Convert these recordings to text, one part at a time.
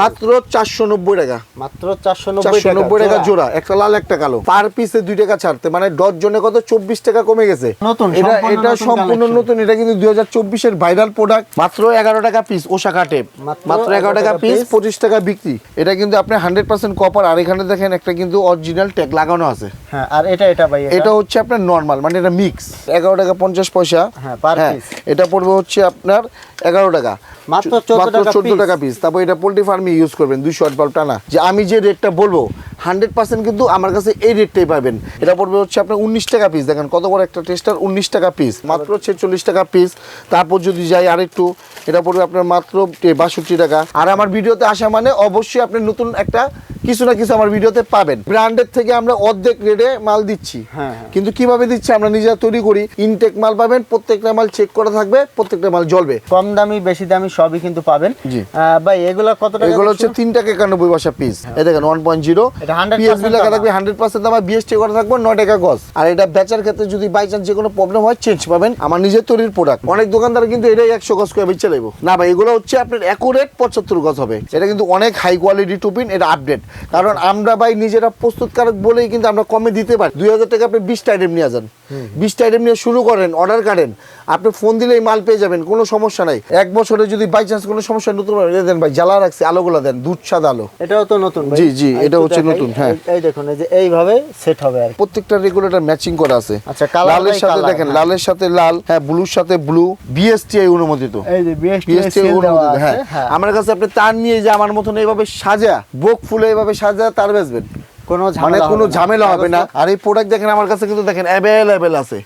মাত্র চারশো নব্বই টাকা। মাত্র চারশো নব্বই টাকা। জোড়া। একটা লাল একটা কালো। পার পিসে দুই টাকা ছাড়তে মানে দশ জনে কত? চব্বিশ টাকা কমে গেছে। নতুন, এটা এটা সম্পূর্ণ নতুন এটা কিন্তু দুই হাজার চব্বিশের ভাইরাল প্রোডাক্ট মাত্র এগারো টাকা পিস ওশাকা টেপ মাত্র এগারো টাকা পিস পঁচিশ টাকা বিক্রি। এটা কিন্তু আপনি হান্ড্রেড পার্সেন্ট কপার আর এখানে দেখেন একটা কিন্তু অরিজিনাল ট্যাগ লাগানো আছে। হ্যাঁ আর এটা এটা ভাই এটা? হচ্ছে আপনার নর্মাল মানে এটা মিক্স এগারো টাকা পঞ্চাশ পয়সা। হ্যাঁ, piece। এটা পড়বে হচ্ছে আপনার এগারো টাকা। মাত্র 14 টাকা চোদ্দ টাকা পিস তারপর এটা পোল্ট্রি ফার্মে ইউজ করবেন দুইশো আট বাল্ব টানা। যে আমি যে রেটটা বলব হান্ড্রেড পার্সেন্ট কিন্তু আমার কাছে এই রেটটাই পাবেন। এটা পড়বে হচ্ছে আপনার উনিশ টাকা পিস দেখেন কত বড় একটা টেস্টার উনিশ টাকা পিস মাত্র ছেচল্লিশ টাকা পিস তারপর যদি যাই আরেকটু এটা পড়বে আপনার মাত্র বাষট্টি টাকা। আর আমার ভিডিওতে আসা মানে অবশ্যই আপনি নতুন একটা কিছু না কিছু আমার ভিডিওতে পাবেন। ব্র্যান্ডের থেকে আমরা অর্ধেক রেটে মাল দিচ্ছি। হ্যাঁ, হ্যাঁ। কিন্তু কীভাবে দিচ্ছি আমরা নিজেরা তৈরি করি। ইনটেক মাল পাবেন প্রত্যেকটা মাল চেক করা থাকবে প্রত্যেকটা মাল জ্বলবে। কম দামি বেশি দামি সবই কিন্তু পাবেন। ভাই এগুলো কত টাকা এগুলো হচ্ছে তিন টাকা একানব্বই পয়সা পিস এই দেখেন ওয়ান পয়েন্ট জিরো পিএসবি লেখা থাকবে হান্ড্রেড পার্সেন্ট আমার বিএসটি করা থাকবে নয় টাকা গজ। আর এটা বেচার ক্ষেত্রে যদি বাই চান্স যে কোনো প্রবলেম হয় চেঞ্জ পাবেন। আমার নিজের তৈরির প্রোডাক্ট অনেক দোকানদার কিন্তু এটাই একশো গজ করে বেচে নেব। না ভাই এগুলো হচ্ছে আপনার অ্যাকুরেট পঁচাত্তর গজ হবে। এটা কিন্তু অনেক হাই কোয়ালিটি টুপিন এটা আপডেট কারণ আমরা ভাই নিজেরা প্রস্তুতকারক বলেই কিন্তু আমরা কমে দিতে পারি। দুই হাজার টাকা আপনি বিশটা আইটেম নিয়ে যান বিশটা আইটেম নিয়ে শুরু করেন অর্ডার কাটেন। আপনি ফোন দিলেই মাল পেয়ে যাবেন কোনো সমস্যা নাই। এক বছরে যদি বাই চান্স কোনো সমস্যা নতুন দেন ভাই জ্বালা রাখছি। আলোগুলো দেন দুধ সাদা আলো। এটাও তো নতুন জি, জি, এটা হচ্ছে নতুন, হ্যাঁ। এই- দেখুন এই যে এইভাবে সেট হবে আর প্রত্যেকটা রেগুলেটর ম্যাচিং করা আছে। আচ্ছা, লালের সাথে দেখেন হ্যাঁ। লালের সাথে লাল হ্যাঁ ব্লুর সাথে ব্লু বিএসটিআই অনুমোদিত। এই যে বিএসটি বিএসটিআই অনুমোদিত হ্যাঁ। হ্যাঁ। আমার কাছে আপনি তার নিয়ে যে আমার মতন এইভাবে সাজা বোক ফুলে এইভাবে সাজা তার বেচবেন। কোনো মানে ঝামেলা কোনো ঝামেলা হবে না। আর এই প্রোডাক্ট দেখেন আমার কাছে কিন্তু দেখেন অ্যাভেলেবেল আছে।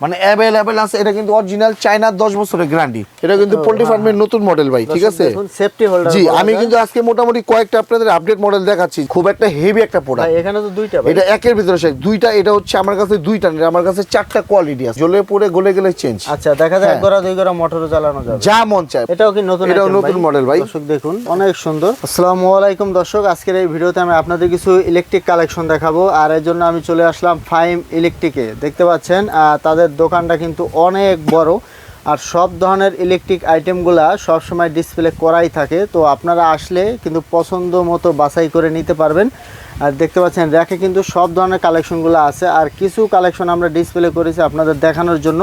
মানে অ্যাভেলেবেল আছে এটা কিন্তু অরিজিনাল চায়নার দশ বছরের গ্যারান্টি এটা কিন্তু পোল্ট্রি ফার্মের নতুন মডেল ভাই ঠিক আছে? সেফটি হোল্ডার জি আমি কিন্তু আজকে মোটামুটি কয়েকটা আপনাদের আপডেট মডেল দেখাচ্ছি। খুব একটা হেভি একটা প্রোডাক্ট ভাই এখানে তো দুইটা ভাই। এটা একের ভিতরে শেখ দুইটা এটা হচ্ছে আমার কাছে দুইটা না, আমার কাছে চারটা কোয়ালিটি আছে। জ্বলে পড়ে গলে গেলে চেঞ্জ আচ্ছা দেখা যায় এক হ্যাঁ। গড়া দুই গড়া মোটরও চালানো যাবে। যা মন চায়। এটাও কি নতুন এটাও নতুন মডেল ভাই। দর্শক দেখুন অনেক সুন্দর। আসসালামু আলাইকুম দর্শক আজকের এই ভিডিওতে আমি আপনাদের কিছু ইলেকট্রিক কালেকশন দেখাবো। আর এর জন্য আমি চলে আসলাম ফাইম ইলেকট্রিকে দেখতে পাচ্ছেন আহ, তাদের দোকানটা কিন্তু অনেক বড়। আর সব ধরনের ইলেকট্রিক আইটেমগুলা সবসময় ডিসপ্লে করাই থাকে। তো আপনারা আসলে কিন্তু পছন্দ মতো বাছাই করে নিতে পারবেন। আর দেখতে পাচ্ছেন, র্যাকে কিন্তু সব ধরনের কালেকশনগুলো আছে। আর কিছু কালেকশন আমরা ডিসপ্লে করেছি আপনাদের দেখানোর জন্য।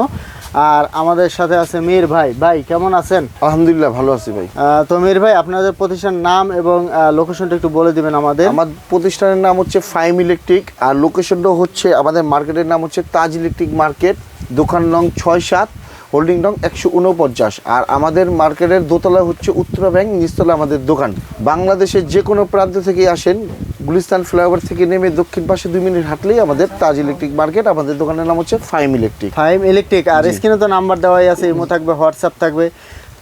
আর আমাদের সাথে আছে মীর ভাই। ভাই কেমন আছেন? আলহামদুলিল্লাহ ভালো আছি ভাই। তো মীর ভাই আপনাদের প্রতিষ্ঠানের নাম এবং লোকেশনটা একটু বলে দিবেন আমাদের। আমার প্রতিষ্ঠানের নাম হচ্ছে ফাইম ইলেকট্রিক আর লোকেশনটা হচ্ছে আমাদের মার্কেটের নাম হচ্ছে তাজ ইলেকট্রিক মার্কেট দোকান নং ছয় সাত হোল্ডিং নং একশো উনপঞ্চাশ। আর আমাদের মার্কেটের দোতলা হচ্ছে উত্তরা ব্যাংক নিচতলা আমাদের দোকান। বাংলাদেশের যে কোনো প্রান্ত থেকে আসেন গুলিস্তান ফ্লাইওভার থেকে নেমে দক্ষিণ পাশে দুই মিনিট হাঁটলেই আমাদের তাজ ইলেকট্রিক মার্কেট আমাদের দোকানের নাম হচ্ছে ফাইম ইলেকট্রিক। ফাইম ইলেকট্রিক আর স্ক্রিনে তো নাম্বার দেওয়াই আছে ইমো থাকবে হোয়াটসঅ্যাপ থাকবে।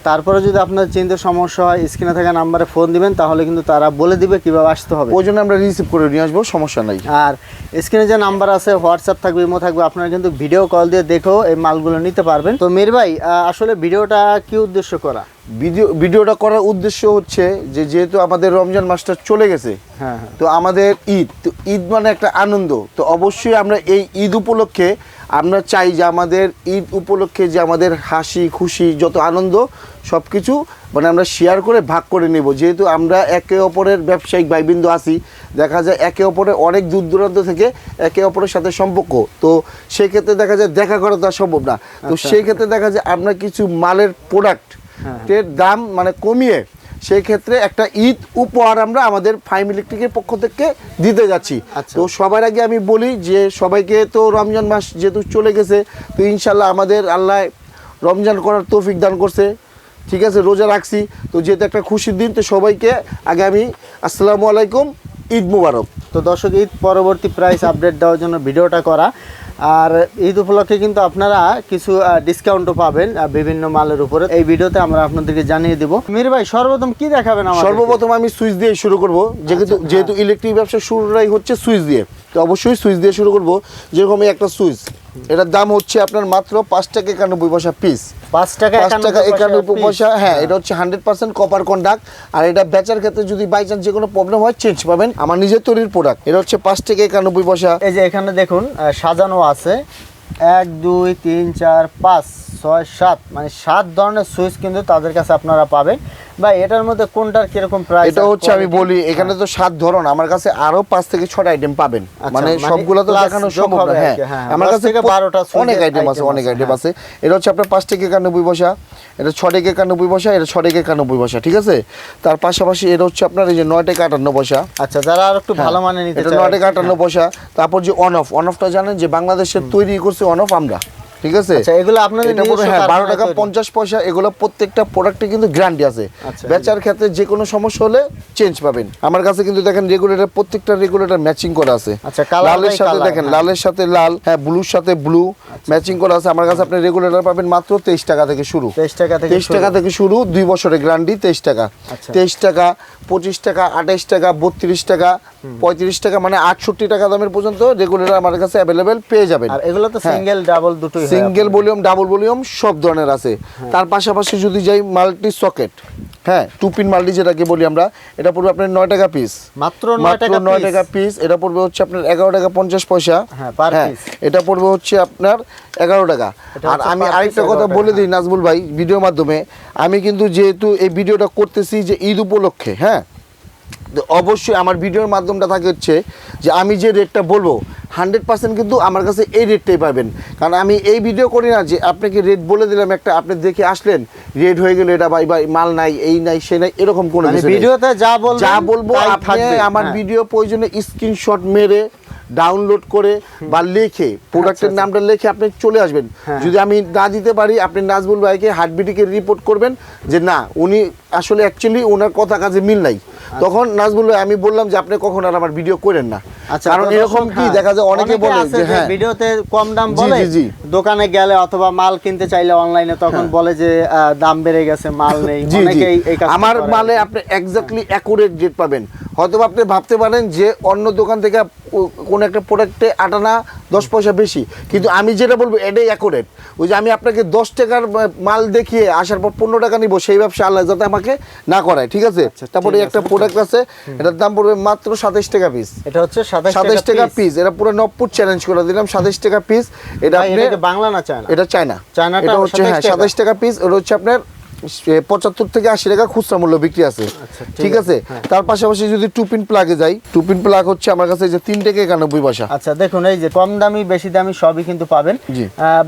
তারপরে যদি আপনার চিনতে সমস্যা হয় স্ক্রিনে থাকা নাম্বারে ফোন দিবেন তাহলে কিন্তু তারা বলে দিবে কীভাবে আসতে হবে। ওই জন্য আমরা রিসিভ করে নিয়ে আসব সমস্যা নাই। আর স্ক্রিনে যে নাম্বার আছে হোয়াটসঅ্যাপ থাকবে ইমো থাকবে আপনারা কিন্তু ভিডিও কল দিয়ে দেখেও এই মালগুলো নিতে পারবেন। তো মীর ভাই আসলে ভিডিওটা কি উদ্দেশ্য করা? ভিডিও ভিডিওটা করার উদ্দেশ্য হচ্ছে যে যেহেতু আমাদের রমজান মাসটা চলে গেছে হ্যাঁ হ্যাঁ। তো আমাদের ঈদ তো ঈদ মানে একটা আনন্দ। তো অবশ্যই আমরা এই ঈদ উপলক্ষে আমরা চাই যে আমাদের ঈদ উপলক্ষে যে আমাদের হাসি খুশি যত আনন্দ সব কিছু মানে আমরা শেয়ার করে ভাগ করে নেব যেহেতু আমরা একে অপরের ব্যবসায়িক ভাইবৃন্দ আছি দেখা যায় একে অপরের অনেক দূর দূরান্ত থেকে একে অপরের সাথে সম্পর্ক তো সেই ক্ষেত্রে দেখা যায় দেখা করা তো সম্ভব না তো আচ্ছা। সেই ক্ষেত্রে দেখা যায় আমরা কিছু মালের প্রোডাক্ট হ্যাঁ। এর দাম মানে কমিয়ে সেই ক্ষেত্রে একটা ঈদ উপহার আমরা আমাদের ফাইম ইলেকট্রিকের পক্ষ থেকে দিতে যাচ্ছি আচ্ছা। তো সবার আগে আমি বলি যে সবাইকে তো রমজান মাস যেহেতু চলে গেছে তো ইনশাল্লাহ আমাদের আল্লাহ রমজান করার তৌফিক দান করছে ঠিক আছে রোজা রাখছি। তো যেহেতু একটা খুশির দিন তো সবাইকে আগে আমি আসসালামু আলাইকুম ঈদ মুবারক। তো দর্শক ঈদ পরবর্তী প্রাইস আপডেট দেওয়ার জন্য ভিডিওটা করা। আর ঈদ উপলক্ষে কিন্তু আপনারা কিছু ডিসকাউন্টও পাবেন বিভিন্ন মালের উপরে। এই ভিডিওতে আমরা আপনাদেরকে জানিয়ে দেব। মীর ভাই সর্বপ্রথম কি দেখাবেন আমাদের সর্বপ্রথম আমি সুইচ দিয়ে শুরু করব। যেহেতু আচ্ছা, যেহেতু ইলেকট্রিক ব্যবসা শুরুটাই হচ্ছে সুইচ দিয়ে। তো অবশ্যই সুইচ দিয়ে শুরু করব। যেরকম একটা সুইচ। এটার দাম হচ্ছে আপনার মাত্র পাঁচ টাকা একানব্বই পয়সা পিস পাঁচ টাকা পাঁচ টাকা একানব্বই পয়সা হ্যাঁ এটা হচ্ছে হান্ড্রেড পার্সেন্ট কপার কন্ডাক্ট আর এটা বেচার ক্ষেত্রে যদি বাই চান্স যে কোনো প্রবলেম হয় চেঞ্জ পাবেন। আমার নিজের তৈরির প্রোডাক্ট এটা হচ্ছে পাঁচ টাকা একানব্বই পয়সা। এই যে এখানে দেখুন সাজানো আছে। এক দুই তিন চার পাঁচ। ছয় সাত মানে সাত ধরনের সুইচ কিন্তু তাদের কাছে আপনারা পাবেন। ভাই এটার মধ্যে কোনটার কীরকম প্রাইস এটা হচ্ছে আমি বলি এখানে তো সাত ধরন আমার কাছে আরও পাঁচ থেকে ছটা আইটেম পাবেন। আচ্ছা, মানে মানে সবগুলো তো দেখানো সম্ভব না হ্যাঁ। হ্যাঁ, আমার কাছে 12টা অনেক আইটেম আছে অনেক আইটেম হ্যাঁ। আছে। এটা হচ্ছে আপনার পাঁচ থেকে একানব্বই পয়সা এটা ছ থেকে একানব্বই পয়সা এটা ছ থেকে একানব্বই পয়সা ঠিক আছে? তার পাশাপাশি এটা হচ্ছে আপনার এই যে নয় থেকে আটান্ন পয়সা আচ্ছা যারা আর একটু ভালো মানে নিতে এটা চায় নয় থেকে আটান্ন পয়সা তারপর যে অন অফ অন অফটা জানেন যে বাংলাদেশের তৈরি করছে অন অফ আমরা। ঠিক আছে? আচ্ছা এগুলো আপনাদের এটা পুরো হ্যাঁ বারো কারখানায় টাকা তৈরি? পঞ্চাশ পয়সা এগুলো প্রত্যেকটা প্রোডাক্টে কিন্তু গ্যারান্টি আছে। আচ্ছা, বেচার ক্ষেত্রে যে কোনো সমস্যা হলে চেঞ্জ পাবেন। আমার কাছে কিন্তু দেখেন রেগুলেটর প্রত্যেকটা রেগুলেটর ম্যাচিং করা আছে। আচ্ছা, লালের সাথে দেখেন হ্যাঁ। লালের সাথে লাল হ্যাঁ ব্লুর সাথে ব্লু ম্যাচিং করা আছে। আমার কাছে আপনি রেগুলেটর পাবেন মাত্র তেইশ টাকা থেকে শুরু। তেইশ টাকা থেকে তেইশ টাকা থেকে শুরু দুই বছরের গ্যারান্টি তেইশ টাকা। আচ্ছা। তেইশ টাকা পঁচিশ টাকা আঠাইশ টাকা বত্রিশ টাকা পঁয়ত্রিশ টাকা মানে আটষট্টি টাকা দামের পর্যন্ত রেগুলেটর আমার কাছে অ্যাভেলেবেল পেয়ে যাবেন। আর এগুলো তো। সিঙ্গেল ডাবল দুটোই হয়। সিঙ্গেল ভলিউম ডাবল ভলিউম সব ধরনের আছে। হ্যাঁ। তার পাশাপাশি যদি যাই মাল্টি সকেট হ্যাঁ টু পিন মাল্টি যেটাকে বলি আমরা এটা পড়বে আপনার নয় টাকা পিস মাত্র নয় মাত্র টাকা নয় টাকা পিস এটা পড়বে হচ্ছে আপনার এগারো টাকা পঞ্চাশ পয়সা। হ্যাঁ, এটা পড়বে হচ্ছে আপনার এগারো টাকা। আর আমি আরেকটা কথা বলে দিই নাজমুল ভাই ভিডিওর মাধ্যমে। আমি কিন্তু যেহেতু এই ভিডিওটা করতেছি যে ঈদ উপলক্ষে হ্যাঁ অবশ্যই আমার ভিডিওর মাধ্যমটা থাকে হচ্ছে যে আমি যে রেটটা বলব হান্ড্রেড পার্সেন্ট কিন্তু আমার কাছে এই রেটটাই পাবেন কারণ আমি এই ভিডিও করি না যে আপনাকে রেট বলে দিলাম একটা আপনি দেখে আসলেন রেট হয়ে গেল এটা ভাই ভাই মাল নাই এই নাই সে নাই এরকম কোনো মানে। ভিডিওতে যা বলবেন যা বলব আপনি আমার হ্যাঁ। ভিডিও প্রয়োজনে স্ক্রিনশট মেরে ডাউনলোড করে বা লিখে প্রোডাক্টের আচ্ছা। নামটা লিখে আপনি চলে আসবেন হ্যাঁ। যদি আমি না দিতে পারি আপনি নাজবুল ভাইকে হার্টবিটিকে রিপোর্ট করবেন যে না উনি আসলে অ্যাকচুয়ালি ওনার কথা কাজে মিল নাই তখন নাজবুল আমি বললাম যে আপনি কখন আর আমার ভিডিও করেন না? আচ্ছা কারণ এরকম কি হ্যাঁ, দেখা যায় অনেকে বলে যে হ্যাঁ। ভিডিওতে কম দাম বলে। দোকানে গেলে অথবা মাল কিনতে চাইলে অনলাইনে তখন বলে যে দাম বেড়ে গেছে মাল নেই। অনেকেই এই আমার মালে আপনি এক্স্যাক্টলি অ্যাকুরেট রেট পাবেন। হয়তো আপনি ভাবতে পারেন যে অন্য দোকান থেকে কোনো একটা প্রোডাক্টে আটানা দশ পয়সা বেশি। কিন্তু আমি যেটা বলব এটাই অ্যাকুরেট ওই যে আমি আপনাকে দশ টাকার মাল দেখিয়ে আসার পর পনেরো টাকা নিবো সেই ব্যবসা আল্লাহ যাতে আমাকে না করায় ঠিক আছে? আচ্ছা, তারপরে একটা প্রোডাক্ট আছে এটার দাম পড়বে মাত্র সাতাশ টাকা পিস এটা হচ্ছে সাতাশ টাকা পিস এটা পুরো নবপুর চ্যালেঞ্জ করে দিলাম সাতাশ টাকা পিস এটা আপনি বাংলা না চায়না? এটা চায়না। চায়নাটা হচ্ছে 27 হ্যাঁ টাকা? টাকা পিস এটা হচ্ছে আপনার পঁচাত্তর থেকে আশি টাকা খুচরা মূল্য বিক্রি আছে। আচ্ছা, ঠিক আছে? হ্যাঁ। তার পাশাপাশি যদি টু পিন প্লাগে যাই টু পিন প্লাগ হচ্ছে আমার কাছে যে তিন থেকে একানব্বই পয়সা। আচ্ছা দেখুন এই যে কম দামি বেশি দামি সবই কিন্তু পাবেন।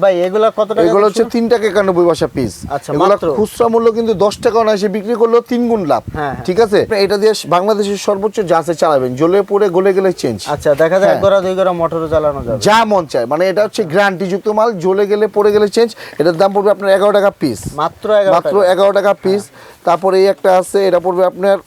ভাই এগুলা কত টাকা এগুলো হচ্ছে তিন টাকা একানব্বই পয়সা পিস আচ্ছা, খুচরা মূল্য কিন্তু দশ টাকা না এসে বিক্রি করলেও তিন গুণ লাভ। হ্যাঁ, হ্যাঁ। ঠিক আছে? এটা দিয়ে বাংলাদেশের সর্বোচ্চ জাহাজে চালাবেন। জ্বলে পড়ে গলে গেলে চেঞ্জ আচ্ছা দেখা যায় এক হ্যাঁ। দুই গোড়া মোটরও চালানো যাবে। যা মন চায়। মানে এটা হচ্ছে গ্যারান্টি যুক্ত মাল জ্বলে গেলে পড়ে গেলে চেঞ্জ এটার দাম পড়বে আপনার এগারো টাকা পিস মাত্র এগারো মাত্র। এগারো টাকা পিস তারপরে এই একটা আছে এটা পড়বে আপনার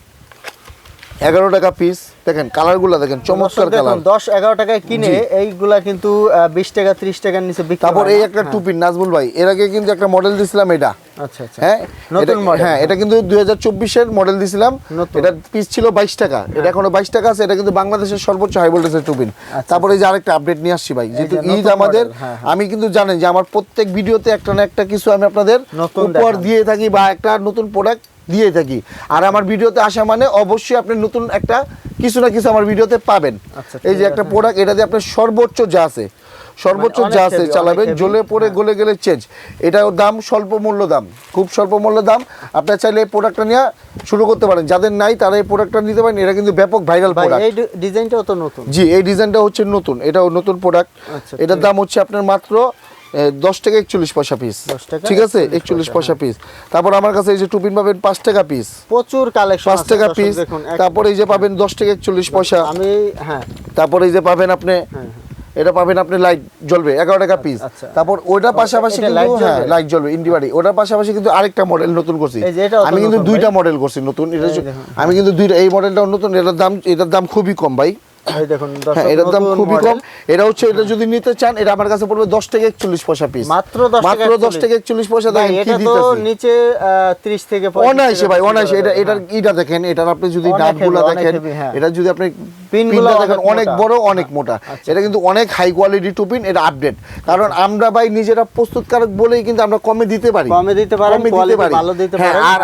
এগারো টাকা পিস দেখেন কালারগুলো দেখেন চমৎকার কালার দশ এগারো টাকায় কিনে এইগুলা কিন্তু বিশ টাকা ত্রিশ টাকার নিচে বিক্রি তারপর এই একটা হ্যাঁ, টুপিন নাজমুল ভাই এর আগে কিন্তু একটা মডেল দিছিলাম এটা। আচ্ছা আচ্ছা। হ্যাঁ নতুন হ্যাঁ এটা কিন্তু দুই হাজার চব্বিশের মডেল দিছিলাম। এটা পিস ছিল বাইশ টাকা। এটা এখনও বাইশ টাকা আছে এটা কিন্তু বাংলাদেশের সর্বোচ্চ হাই ভোল্টেজের টুপিন। তারপরে এই যে আরেকটা আপডেট নিয়ে আসছি ভাই যেহেতু আচ্ছা। ঈদ আমাদের হ্যাঁ, আমি কিন্তু জানেন যে আমার প্রত্যেক ভিডিওতে একটা না একটা কিছু আমি আপনাদের উপহার দিয়ে থাকি বা একটা নতুন প্রোডাক্ট দিয়ে থাকি। আর আমার ভিডিওতে আসা মানে অবশ্যই আপনি নতুন একটা কিছু না কিছু আমার ভিডিওতে পাবেন। আচ্ছা, এই যে একটা প্রোডাক্ট এটা দিয়ে আপনার সর্বোচ্চ যা আছে সর্বোচ্চ মানে যা আছে চালাবেন। জ্বলে পড়ে হ্যাঁ। গলে গেলে চেঞ্জ এটাও দাম স্বল্প মূল্য দাম খুব স্বল্প মূল্য দাম। আপনার চাইলে এই প্রোডাক্টটা নিয়ে শুরু করতে পারেন। যাদের নাই তারা এই প্রোডাক্টটা নিতে পারেন। এটা কিন্তু ব্যাপক ভাইরাল ভাই প্রোডাক্ট এই ডিজাইনটাও তো নতুন। জি এই ডিজাইনটা হচ্ছে নতুন। এটাও নতুন প্রোডাক্ট আচ্ছা, এটার দাম হচ্ছে আপনার মাত্র দশ টাকা একচল্লিশ পয়সা পিস ঠিক আছে? একচল্লিশ পয়সা, পিস তারপর আমার কাছে এই যে টুপিন পাবেন পাঁচ টাকা পিস প্রচুর কালেকশন পাঁচ টাকা পিস তারপরে এই যে পাবেন দশ টাকা একচল্লিশ পয়সা। আমি হ্যাঁ। তারপরে এই যে পাবেন আপনি হ্যাঁ, এটা পাবেন আপনি লাইট জ্বলবে এগারো টাকা পিস আচ্ছা। তারপর ওইটার পাশাপাশি এটা কিন্তু হ্যাঁ? লাইট জ্বলবে ইন্ডিবাড়ি ওটার পাশাপাশি কিন্তু আরেকটা মডেল নতুন করছি। আমি কিন্তু দুইটা মডেল করছি নতুন। এটা। আমি কিন্তু দুইটা এই মডেলটা নতুন এটার দাম এটার দাম খুবই কম ভাই। এই দেখুন দর্শক, এটার দাম খুবই কম। এটা হচ্ছে এটা যদি নিতে চান এটা আমার কাছে পড়বে দশ থেকে একচল্লিশ পয়সা পিস মাত্র মাত্র দশ থেকে একচল্লিশ পয়সা ভাই দেখেন কি এটা তো নিচে আহ, 30 থেকে অনায়াসে ভাই অনায়াসে। এটা এটার। ইটা দেখেন এটার আপনি যদি অনেক নাটগুলো দেখেন। এটা যদি আপনি পিনগুলো দেখেন অনেক অনেক বড় অনেক মোটা। আচ্ছা। এটা কিন্তু অনেক হাই কোয়ালিটি টুপিন এটা আপডেট কারণ আমরা ভাই নিজেরা প্রস্তুতকারক বলেই কিন্তু আমরা কমে দিতে পারি। কমে দিতে পারেন, কমে দিতে পারি। ভালো দিতে আর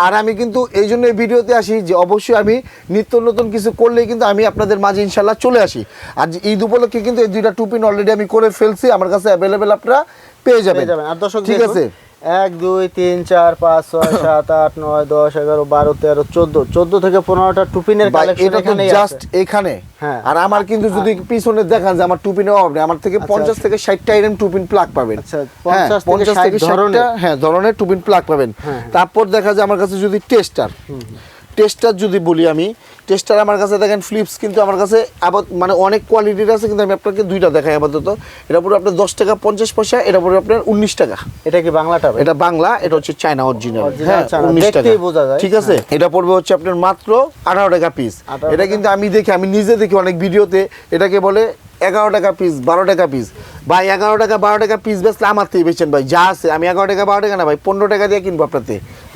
আর-। আমি কিন্তু এই জন্য ভিডিওতে আসি যে অবশ্যই আমি নিত্য নতুন কিছু করলেই কিন্তু আমি আপনাদের মাঝে ইনশাল্লাহ চলে আসি। আর ঈদ উপলক্ষে কিন্তু এই দুইটা টুপিন অলরেডি আমি করে ফেলছি। আমার কাছে অ্যাভেলেবেল আপনারা পেয়ে যাবেন। আর দর্শক ঠিক আছে? এক দুই তিন চার পাঁচ ছয় সাত আট নয় দশ এগারো বারো তেরো চোদ্দ। চোদ্দ থেকে পনেরোটা টুপিনের এটা তো জাস্ট এখানে। হ্যাঁ। আর আমার কিন্তু যদি পিছনে দেখান যে আমার টুপিনে অভাব নেই আমার থেকে পঞ্চাশ থেকে ষাটটা আইটেম টুপিন প্লাগ পাবেন। আচ্ছা, হ্যাঁ, 50 থেকে 50 থেকে 60 ধরনের। 60টা, হ্যাঁ ধরনের টুপিন প্লাগ পাবেন। হ্যাঁ। তারপর দেখা যায় আমার কাছে যদি টেস্টার টেস্টার যদি বলি আমি টেস্টার আমার কাছে দেখেন ফ্লিপস কিন্তু আমার কাছে আবার মানে অনেক কোয়ালিটির আছে কিন্তু আমি আপনাকে দুইটা দেখাই আপাতত। এটা পরে আপনার দশ টাকা পঞ্চাশ পয়সা এটা পরে আপনার উনিশ টাকা। এটা কি বাংলাটা এটা বাংলা এটা হচ্ছে চায়না অরিজিনাল হ্যাঁ উনিশ টাকা। ঠিক আছে? এটা পড়বে হচ্ছে আপনার মাত্র আঠারো টাকা পিস এটা কিন্তু আমি দেখি আমি নিজে দেখি অনেক ভিডিওতে এটাকে বলে এগারো টাকা পিস বারো টাকা পিস ভাই এগারো টাকা বারো টাকা পিস বেচলে আমার থেকে বেছেন ভাই যা আছে। আমি এগারো টাকা বারো টাকা না ভাই পনেরো টাকা দিয়ে কিনবো আপনার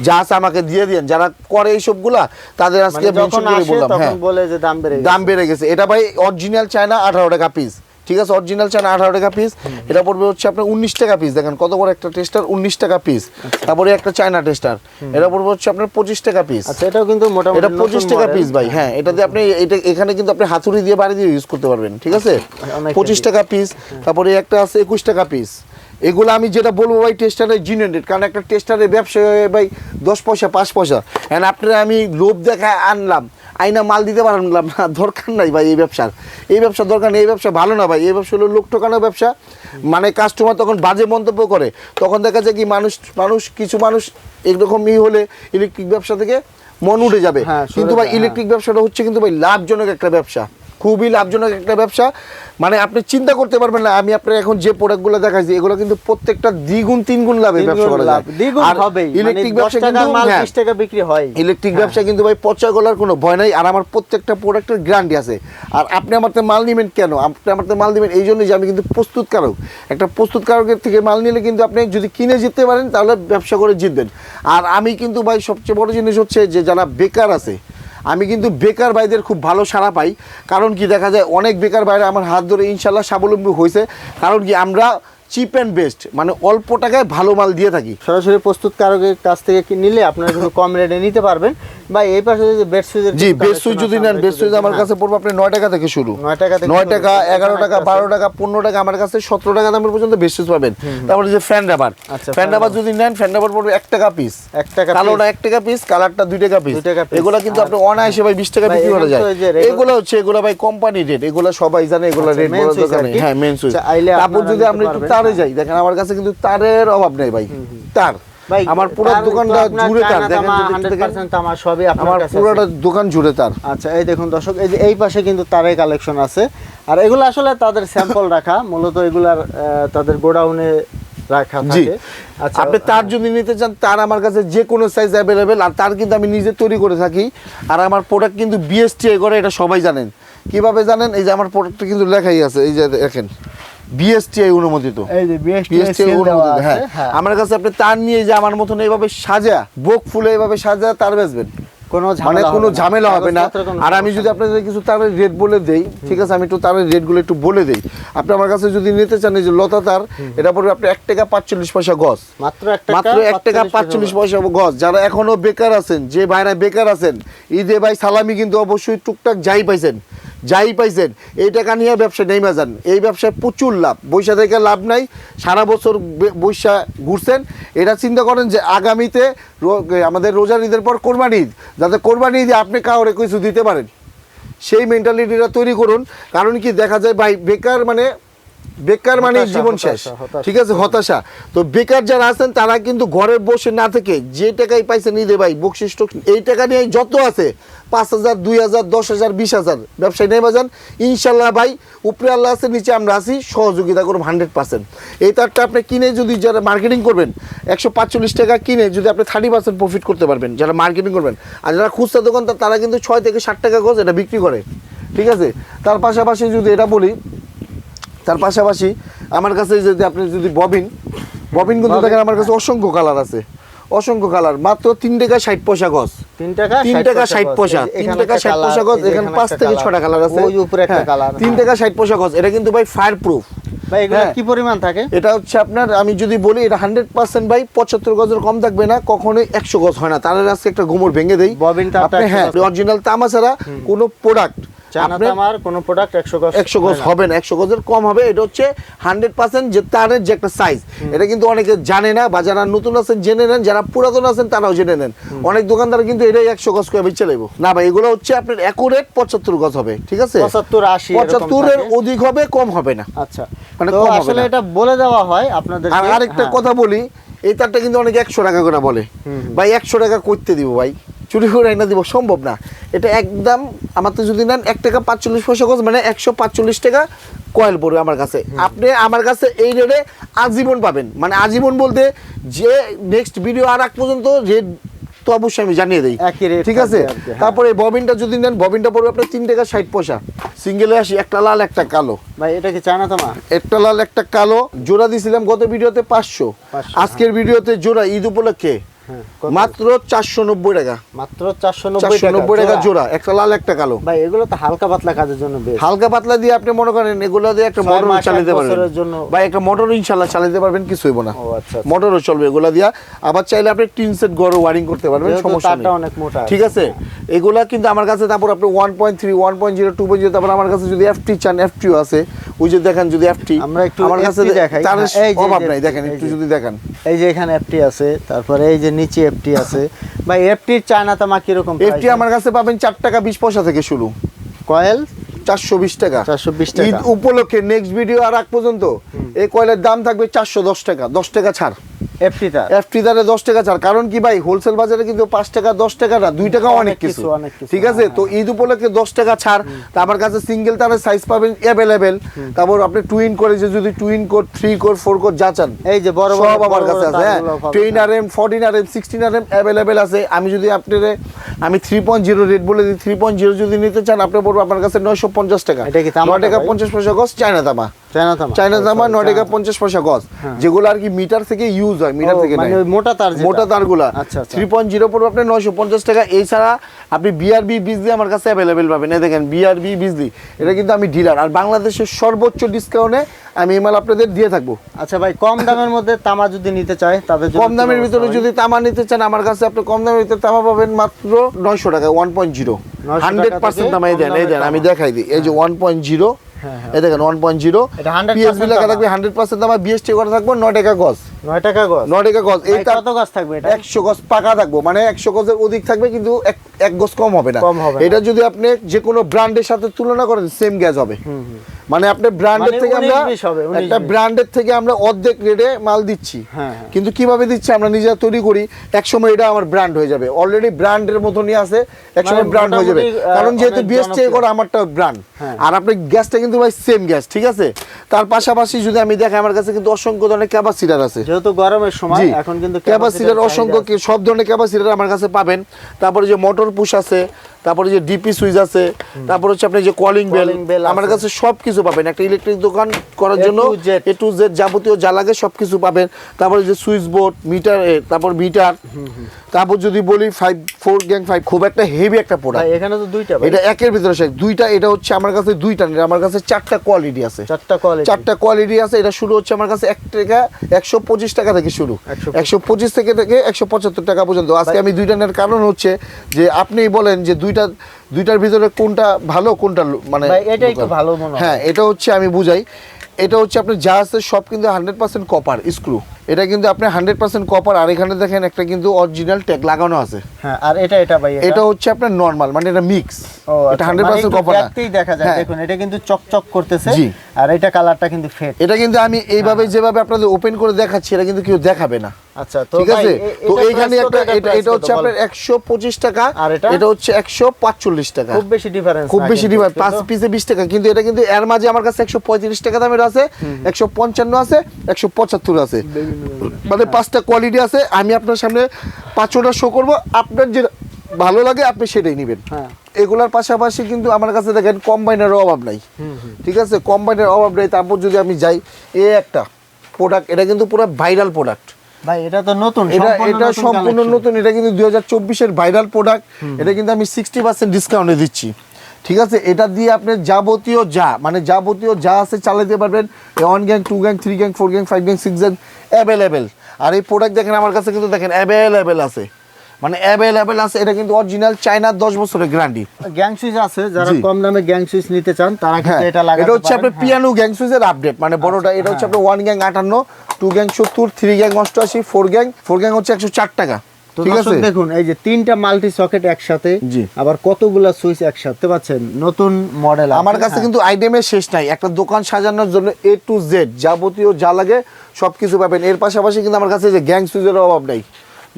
যা আছে আমাকে দিয়ে দিন যারা করে এই সবগুলা তাদের আজকে মানে বললাম হ্যাঁ। বলে যে দাম বেড়ে দাম বেড়ে গেছে। এটা ভাই অরিজিনাল চায়না আঠারো টাকা পিস ঠিক আছে অরিজিনাল চায়না আঠারো টাকা পিস এটা পড়বে হচ্ছে আপনার উনিশ টাকা পিস দেখেন কত বড় একটা টেস্টার উনিশ টাকা পিস তারপরে একটা চায়না টেস্টার এটা পড়বে হচ্ছে আপনার পঁচিশ টাকা পিস আচ্ছা এটাও কিন্তু মোটামুটি এটা পঁচিশ টাকা পিস ভাই হ্যাঁ এটাতে আপনি এটা এখানে কিন্তু আপনি হাতুড়ি দিয়ে বাড়ি দিয়ে ইউজ করতে পারবেন ঠিক আছে? পঁচিশ টাকা পিস তারপরে একটা আছে একুশ টাকা পিস এগুলো আমি যেটা বলব ভাই টেস্টারে জিনেটেড কারণ একটা টেস্টারে ব্যবসা হয় ভাই দশ পয়সা পাঁচ পয়সা। হ্যাঁ আপনারা আমি লোভ দেখায় আনলাম। আইনা মাল দিতে পারলাম না দরকার নাই ভাই এই ব্যবসার। এই ব্যবসা দরকার নেই এই ব্যবসা ভালো না ভাই এই ব্যবসা হলো লোক ঠকানো ব্যবসা। মানে কাস্টমার তখন বাজে মন্তব্য করে তখন দেখা যায় কি মানুষ মানুষ কিছু মানুষ এরকম ই হলে ইলেকট্রিক ব্যবসা থেকে মন উঠে যাবে। হ্যাঁ, কিন্তু ভাই হ্যাঁ। ইলেকট্রিক ব্যবসাটা হচ্ছে কিন্তু ভাই লাভজনক একটা ব্যবসা। খুবই লাভজনক একটা ব্যবসা। মানে আপনি চিন্তা করতে পারবেন না আমি আপনার এখন যে প্রোডাক্টগুলো দেখাইছি এগুলো কিন্তু প্রত্যেকটা দ্বিগুণ তিনগুণ লাভে ব্যবসা করা যায়। দ্বিগুণ হবেই ইলেকট্রিক মানে ব্যবসা কিন্তু হ্যাঁ, টাকা বিক্রি হয়। ইলেকট্রিক ব্যবসা কিন্তু ভাই পচা গলার কোনো ভয় নাই আর আমার প্রত্যেকটা প্রোডাক্টের গ্যারান্টি আছে। আর আপনি আমার থেকে মাল নেবেন কেন? আপনি আমার থেকে মাল নেবেন এই জন্যই যে আমি কিন্তু প্রস্তুতকারক। একটা প্রস্তুতকারকের থেকে মাল নিলে কিন্তু আপনি যদি কিনে জিততে পারেন তাহলে ব্যবসা করে জিতবেন। আর আমি কিন্তু ভাই সবচেয়ে বড় জিনিস হচ্ছে যে যারা বেকার আছে আমি কিন্তু বেকার ভাইদের খুব ভালো সাড়া পাই। কারণ কি দেখা যায় অনেক বেকার ভাইরা আমার হাত ধরে ইনশাল্লাহ স্বাবলম্বী হয়েছে। কারণ কি আমরা চিপ অ্যান্ড বেস্ট মানে অল্প টাকায় ভালো মাল দিয়ে থাকি। সরাসরি প্রস্তুতকারকের কাছ থেকে কি নিলে আপনারা কিন্তু কম রেটে নিতে পারবেন। বা এই পাশে যে বেড সুইজের জি বেস সুইচ যদি নেন বেস সুইচ আমার কাছে পড়বে আপনি নয় টাকা থেকে শুরু। নয় টাকা থেকে নয় টাকা এগারো টাকা এখানে বারো টাকা পনেরো টাকা আমার কাছে সতেরো টাকা দামের পর্যন্ত বেস সুইচ পাবেন। তারপরে যে ফ্যান রাবার আচ্ছা, ফ্যান রাবার যদি নেন ফ্যান রাবার পড়বে এক টাকা পিস এক টাকা কালোটা এক টাকা পিস কালারটা দুই টাকা পিস। এগুলো কিন্তু আপনি অনায়াসে ভাই বিশ টাকা ভাই, বিক্রি করা যায়। এগুলো হচ্ছে এগুলো ভাই কোম্পানি রেট এগুলো সবাই জানে এগুলো আচ্ছা, রেট বড় দোকানে হ্যাঁ মেন আচ্ছা, তারপর যদি আপনি একটু। তারে যাই দেখেন আমার কাছে কিন্তু তারের অভাব নেই ভাই। তার। ভাই, আমার পুরো দোকানটা জুড়ে তার দেখেন তামা, যদি একটু দেখেন। 100% তামা সবই আমার পুরোটা দোকান জুড়ে তার। আচ্ছা এই দেখুন দর্শক এই যে এই পাশে কিন্তু তারের কালেকশন আছে। আর এগুলো আসলে তাদের স্যাম্পল রাখা মূলত এগুলার তাদের গোডাউনে রাখা থাকে। আচ্ছা আপনি তার যদি নিতে চান তার আমার কাছে যে কোনো সাইজ অ্যাভেলেবেল আর তার কিন্তু আমি নিজে তৈরি করে থাকি। আর আমার প্রোডাক্ট কিন্তু বিএসটিআই করে এটা সবাই জানেন। কীভাবে জানেন? এই যে আমার প্রোডাক্টটা কিন্তু লেখাই আছে এই যে দেখেন। বিএসটিআই অনুমোদিত। এই যে বিএসটিআই অনুমোদিত হ্যাঁ। আমার কাছে আপনি তার নিয়ে যে আমার মতন এইভাবে সাজা বোক ফুলে এইভাবে সাজা তার বেচবেন। কোনো মানে ঝামেলা কোনো হবে না। ঝামেলা হবে না। আর আমি যদি আপনাদের কিছু তারের রেট বলে দেই ঠিক আছে আমি একটু তারের রেটগুলো একটু বলে দেই। আপনি আমার কাছে যদি নিতে চান যে লতা তার এটা পড়বে আপনি এক টাকা পাঁচচল্লিশ পয়সা গজ। মাত্র এক টাকা মাত্র এক টাকা পাঁচচল্লিশ পয়সা গজ। যারা এখনও বেকার আছেন যে ভাইরা বেকার আছেন ঈদে ভাই সালামি কিন্তু অবশ্যই টুকটাক যাই পাইছেন। যাই পাইছেন, এই টাকা নিয়ে ব্যবসা নেইমা যান। এই ব্যবসায় প্রচুর লাভ। বৈশা থেকে লাভ নাই, সারা বছর বৈশা ঘুরছেন। এটা চিন্তা করেন যে আগামীতে আমাদের রোজার ঈদের পর কোরবানি ঈদ। যাতে কোরবানি ঈদে আপনি কাউরে কিছু দিতে পারেন। সেই মেন্টালিটিটা তৈরি করুন। কারণ কি, দেখা যায় ভাই, বেকার মানে বেকার মানে জীবন শেষ। ঠিক আছে হতাশা। তো বেকার যারা আছেন তারা কিন্তু ঘরে বসে না থেকে যে টাকাই পাইছে নিদে ভাই বকশিষ্ট এই টাকা নিয়ে যত আছে পাঁচ হাজার দুই হাজার দশ হাজার বিশ হাজার ব্যবসায়ী নেমে যান। ইনশাল্লাহ ভাই উপরে আল্লাহ আছে নিচে আমরা আছি সহযোগিতা করুন হান্ড্রেড পার্সেন্ট। এই তারটা আপনি কিনে যদি যারা মার্কেটিং করবেন একশো পাঁচচল্লিশ টাকা কিনে যদি আপনি থার্টি পার্সেন্ট প্রফিট করতে পারবেন যারা মার্কেটিং করবেন। আর যারা খুচরা দোকানদার তারা কিন্তু ছয় থেকে ষাট টাকা গজ এটা বিক্রি করে। ঠিক আছে? তার পাশাপাশি যদি এটা বলি তার পাশাপাশি আমার কাছে যদি আপনি যদি ববিন ববিন কিন্তু দেখেন আমার কাছে অসংখ্য কালার আছে। অসংখ্য কালার। মাত্র তিন টাকা ষাট পয়সা গজ। তিন টাকা তিন টাকা ষাট পয়সা। তিন টাকা ষাট পয়সা যে এখানে পাঁচ থেকে ছটা কালার আছে। ওই উপরে একটা হ্যাঁ, কালার তিন টাকা ষাট পয়সা গজ। এটা কিন্তু ভাই ফায়ার প্রুফ ভাই এগুলো হ্যাঁ। কি পরিমাণ থাকে? এটা হচ্ছে আপনার আমি যদি বলি এটা হান্ড্রেড পার্সেন্ট ভাই পঁচাত্তর গজের কম থাকবে না কখনোই একশো গজ হয় না। তাহলে আজকে একটা গোমর ভেঙে দেই। ববিন তারটা আপনি হ্যাঁ অরিজিনাল তামা ছাড়া কোনো প্রোডাক্ট চায়না আপনার কোনো প্রোডাক্ট একশো গজ একশো গজ হবে না একশো গজের কম হবে এটা হচ্ছে হান্ড্রেড পার্সেন্ট যে তারের যে একটা সাইজ এটা কিন্তু অনেকে জানে না বা যারা নতুন আছেন জেনে নেন যারা পুরাতন আছেন তারাও জেনে নেন। অনেক দোকানদার কিন্তু এটাই একশো গজ করে বেচে নেব। না ভাই এগুলো হচ্ছে আপনার গজ হবে ঠিক আছে? অধিক হবে কম হবে না। আচ্ছা। মানে কম আসলে এটা বলে দেওয়া হয় আপনাদের আর আরেকটা কথা বলি এই তারটা কিন্তু অনেকে একশো টাকা করে বলে। ভাই একশো টাকা করতে দিব ভাই। চুরি করে এনে দিব সম্ভব না। এটা একদম আমার তো যদি নেন এক টাকা পাঁচচল্লিশ পয়সা গজ মানে একশো পাঁচচল্লিশ টাকা কয়েল পড়বে আমার কাছে। আপনি আমার কাছে এই রেটে আজীবন পাবেন। মানে আজীবন বলতে যে নেক্সট ভিডিও আর এক পর্যন্ত রেট তো অবশ্যই আমি জানিয়ে দিই। ঠিক আছে? হ্যাঁ। তারপরে ববিনটা যদি নেন ববিনটা পড়বে আপনার তিন টাকা ষাট পয়সা। সিঙ্গেলে আসি একটা লাল একটা কালো। ভাই এটা কি চায়না তামা? একটা লাল একটা কালো। জোড়া দিছিলাম গত ভিডিওতে পাঁচশো। আজকের ভিডিওতে জোড়া ঈদ উপলক্ষে। হ্যাঁ? মাত্র চারশো নব্বই টাকা। মাত্র চারশো নব্বই টাকা জোড়া। একটা লাল একটা কালো। ভাই এগুলো তো হালকা পাতলা কাজের জন্য হালকা পাতলা দিয়ে আপনি মনে করেন এগুলো দিয়ে একটা মোটর চালাতে পারবেন। জন্য। বা একটা মোটর ইনশাল্লাহ চালাতে পারবেন কিছু হইব না। ও আচ্ছা আচ্ছা। মোটরও চলবে এগুলা দিয়া। আবার চাইলে আপনি টিন সেট গড় ওয়ারিং করতে পারবেন সমস্যা নেই। অনেক মোটা। ঠিক আছে? এগুলা কিন্তু আমার কাছে তারপর আপনি one point three one point zero two point zero তারপর আমার কাছে যদি এফটি চান এফটিও আছে ওই যে দেখেন যদি এফটি আমরা একটু আমার কাছে দেখাই। হ্যাঁ, এই যে- অভাব নাই দেখেন একটু যদি দেখেন। এই যে এখানে এফটি আছে তারপরে এই যে নিচে এফটি আছে। ভাই এফটির চায়না তামা কীরকম এফটি আমার কাছে পাবেন চার টাকা বিশ পয়সা থেকে শুরু। কয়েল চারশো বিশ টাকা। চারশো বিশ ঈদ টাকা উপলক্ষে নেক্সট ভিডিও আর আগ পর্যন্ত এই কয়েলের দাম থাকবে চারশো দশ টাকা দশ টাকা ছাড়। এফটিটা এফটি দ্বারা দশ টাকা ছাড় কারণ কি ভাই হোলসেল বাজারে কিন্তু পাঁচ টাকা দশ টাকা না দুই টাকা অনেক কিছু ঠিক আছে? হ্যাঁ, তো ঈদ উপলক্ষে দশ টাকা ছাড়। আমার কাছে সিঙ্গেল তারের সাইজ পাবেন অ্যাভেলেবেল তারপর আপনি টুইন করে যে যদি twin code three code four code যা চান এই যে বড় বড় আমার কাছে আছে হ্যাঁ। Ten R M fourteen R M sixteen R M available আছে। আমি যদি আপনার আমি থ্রি পয়েন্ট জিরো রেট বলে দিই থ্রি পয়েন্ট জিরো যদি নিতে চান আপনি পড়ব আপনার কাছে নয়শো পঞ্চাশ টাকা। এটা কি তামাটা নয় টাকা পঞ্চাশ পয়সা গছ চায়না তামা। চায়না তামা। তামা নয় টাকা পঞ্চাশ পয়সা গজ। হ্যাঁ। যেগুলো আর কি মিটার থেকে ইউজ হয় মিটার থেকে মানে মোটা তার মোটা তারগুলা। আচ্ছা, আচ্ছা। থ্রি পয়েন্ট জিরো পড়বে আপনার নয়শো পঞ্চাশ টাকা। এছাড়া আপনি বিআরবি বিজলি আমার কাছে অ্যাভেলেবেল পাবেন। এই দেখেন বিআরবি বিজলি এটা কিন্তু আমি ডিলার আর বাংলাদেশের সর্বোচ্চ ডিসকাউন্টে আমি এই মাল আপনাদের দিয়ে থাকব। আচ্ছা ভাই কম দামের মধ্যে তামা যদি নিতে চায় তাদের কম দামের ভিতরে যদি তামা নিতে চান আমার কাছে আপনি কম দামের ভিতরে তামা পাবেন মাত্র নয়শো টাকা one point zero hundred percent থেকে তামাই দেন এই দেন আমি দেখাই দিই। এই যে ওয়ান পয়েন্ট জিরো। এই দেখেন ওয়ান পয়েন্ট জিরো পিএসবি লেখা থাকবে হান্ড্রেড পার্সেন্ট বিএসটি করা থাকবে নয় টাকা গজ। নয় টাকা গজ। নয় টাকা গজ এই কত গাছ থাকবে এটা? একশো গজ পাকা থাকব মানে একশো গজের অধিক থাকবে কিন্তু এক গজ কম হবে না। কম হবে এটা যদি আপনি যে কোনো ব্র্যান্ডের সাথে তুলনা করেন সেম গ্যাস হবে। হুম। মানে আপনি ব্র্যান্ডের মানে থেকে আমরা 19 হবে, 19 একটা ব্র্যান্ডের থেকে আমরা অর্ধেক রেটে মাল দিচ্ছি। হ্যাঁ, হ্যাঁ। কিন্তু কীভাবে দিচ্ছি আমরা নিজেরা তৈরি করি একসময় এটা আমার ব্র্যান্ড হয়ে যাবে। অলরেডি ব্র্যান্ডের মতনই আছে একসময় মানে ব্র্যান্ড হয়ে যাবে। কারণ যেহেতু বিএসটি। করে আমারটা ব্র্যান্ড। আর আপনি গ্যাসটা কিন্তু ভাই সেম গ্যাস ঠিক আছে? তার পাশাপাশি যদি আমি দেখি আমার কাছে কিন্তু অসংখ্য ধরনের ক্যাপাসিটার আছে। যেহেতু গরমের সময় এখন কিন্তু ক্যাপাসিটার অসংখ্য কি- সব ধরনের ক্যাপাসিটার আমার কাছে পাবেন। তারপরে যে মোটর পুশ আছে তারপরে যে ডিপি সুইচ আছে তারপর হচ্ছে আপনি যে কলিং বেল আমার কাছে সব কিছু পাবেন। একটা ইলেকট্রিক দোকান করার জন্য এ টু জেড যাবতীয় যা লাগে সব কিছু পাবেন। তারপরে যে সুইচ বোর্ড মিটার তারপর মিটার তারপর যদি বলি ফাইভ ফোর গ্যাং ফাইভ খুব একটা হেভি একটা প্রোডাক্ট এখানে তো দুইটা এটা একের ভিতরে সে দুইটা এটা হচ্ছে আমার কাছে দুইটা না, আমার কাছে চারটা কোয়ালিটি আছে। চারটা কোয়ালিটি চারটা কোয়ালিটি আছে এটা শুরু হচ্ছে আমার কাছে এক টাকা একশো পঁচিশ টাকা থেকে শুরু। 125 একশো পঁচিশ থেকে থেকে একশো পঁচাত্তর টাকা পর্যন্ত। আজকে আমি দুইটা নেওয়ার কারণ হচ্ছে যে আপনি বলেন যে দুইটা দুইটার ভিতরে কোনটা ভালো কোনটা মানে এটা একটু ভালো মনে হ্যাঁ। এটা হচ্ছে আমি বুঝাই। এটা হচ্ছে আপনার যা আছে সব কিন্তু হান্ড্রেড পার্সেন্ট কপার স্ক্রু এটা কিন্তু আপনি হান্ড্রেড পার্সেন্ট কপার আর এখানে দেখেন একটা কিন্তু অরিজিনাল ট্যাগ লাগানো আছে। হ্যাঁ আর এটা এটা ভাই এটা? হচ্ছে আপনার নর্মাল মানে এটা মিক্স এটা হান্ড্রেড পার্সেন্ট কপার দেখতেই দেখা যায়। হ্যাঁ। দেখুন এটা কিন্তু চকচক করতেছে। আর এটা কালারটা কিন্তু ফেড এটা কিন্তু আমি এইভাবে যেভাবে আপনাদের ওপেন করে দেখাচ্ছি এটা কিন্তু কেউ দেখাবে না। আচ্ছা তো ঠিক আছে? তো এইখানে একটা এটা এটা হচ্ছে আপনার বল। একশো পঁচিশ টাকা আর এটা? এটা হচ্ছে একশো পাঁচচল্লিশ টাকা। খুব বেশি ডিফারেন্স খুব বেশি ডিমান্ড পাঁচ পিসে বিশ টাকা কিন্তু এটা কিন্তু এর মাঝে আমার কাছে একশো পঁয়ত্রিশ টাকা দামের আছে একশো পঞ্চান্ন আছে একশো পঁচাত্তর আছে। মানে পাঁচটা কোয়ালিটি আছে আমি আপনার সামনে পাঁচশোটা শো করব। আপনার যে ভালো লাগে আপনি সেটাই নেবেন। হ্যাঁ। এগুলোর পাশাপাশি কিন্তু আমার কাছে দেখেন কম্বাইনের অভাব নাই। ঠিক আছে? কম্বাইনের অভাব নেই। তারপর যদি আমি যাই এ একটা প্রোডাক্ট এটা কিন্তু পুরো ভাইরাল প্রোডাক্ট ভাই এটা তো নতুন এটা এটা সম্পূর্ণ নতুন এটা কিন্তু দুই হাজার চব্বিশের ভাইরাল প্রোডাক্ট এটা কিন্তু আমি সিক্সটি পার্সেন্ট ডিসকাউন্টে দিচ্ছি। ঠিক আছে? এটা দিয়ে আপনি যাবতীয় যা মানে যাবতীয় যা আছে চালাতে পারবেন। One gang two gang three gang four gang five gang six gang available আর এই প্রোডাক্ট দেখেন আমার কাছে কিন্তু দেখেন অ্যাভেলেবেল আছে। মানে অ্যাভেলেবেল আছে এটা কিন্তু অরিজিনাল চায়নার দশ বছরের গ্যারান্টি গ্যাং সুইচ আছে যারা কম দামে গ্যাং সুইচ নিতে চান তারা হ্যাঁ কিন্তু এটা লাগাতে এটা হচ্ছে আপনার হ্যাঁ। পিয়ানো গ্যাং সুইচের আপডেট মানে বড়টা এটা হচ্ছে আপনার ওয়ান গ্যাং আটান্ন টু গ্যাং সত্তর থ্রি গ্যাং অষ্টআশি ফোর গ্যাং ফোর গ্যাং হচ্ছে একশো চার টাকা। তো ঠিক আছে? দেখুন এই যে তিনটা মাল্টি সকেট একসাথে আবার কতগুলা সুইচ একসাথে পাচ্ছেন? নতুন মডেল আমার কাছে কিন্তু আইটেমের শেষ নাই। একটা দোকান সাজানোর জন্য এ টু জেড যাবতীয় যা লাগে সব কিছু পাবেন। এর পাশাপাশি কিন্তু আমার কাছে যে গ্যাং সুইচের অভাব নাই।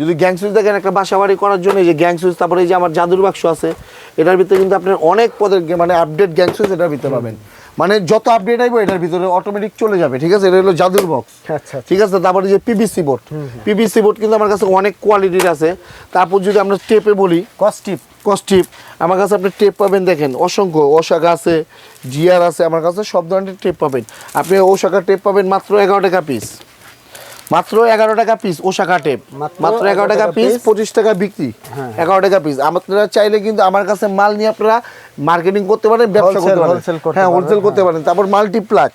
যদি গ্যাং সুইচ দেখেন একটা বাসা বাড়ি করার জন্য এই যে গ্যাং সুইচ তারপরে এই যে আমার জাদুর বাক্স আছে এটার ভিতরে কিন্তু আপনার অনেক পদের মানে আপডেট গ্যাং সুইচ এটার ভিতরে পাবেন। মানে যত আপডেট আইবো এটার ভিতরে অটোমেটিক চলে যাবে ঠিক আছে? এটা হলো জাদুর বক্স আচ্ছা ঠিক আছে? তারপরে যে পিবিসি বোর্ড পিবিসি বোর্ড কিন্তু আমার কাছে অনেক কোয়ালিটির আছে। তারপর যদি আমরা টেপে বলি কস্টিপ কস্টিপ আমার কাছে আপনি টেপ পাবেন দেখেন অসংখ্য ওশাখা আছে জিয়ার আছে আমার কাছে সব ধরনের টেপ পাবেন। আপনি ওশাখা টেপ পাবেন মাত্র এগারো টাকা পিস মাত্র এগারো টাকা পিস ওশাকা টেপ মাত্র এগারো টাকা পিস পঁচিশ টাকা বিক্রি। হ্যাঁ। এগারো টাকা পিস আপনারা চাইলে কিন্তু আমার কাছে মাল নিয়ে আপনারা মার্কেটিং করতে পারেন ব্যবসা করতে পারেন। হ্যাঁ হোলসেল করতে পারেন। তারপর মাল্টিপ্লাক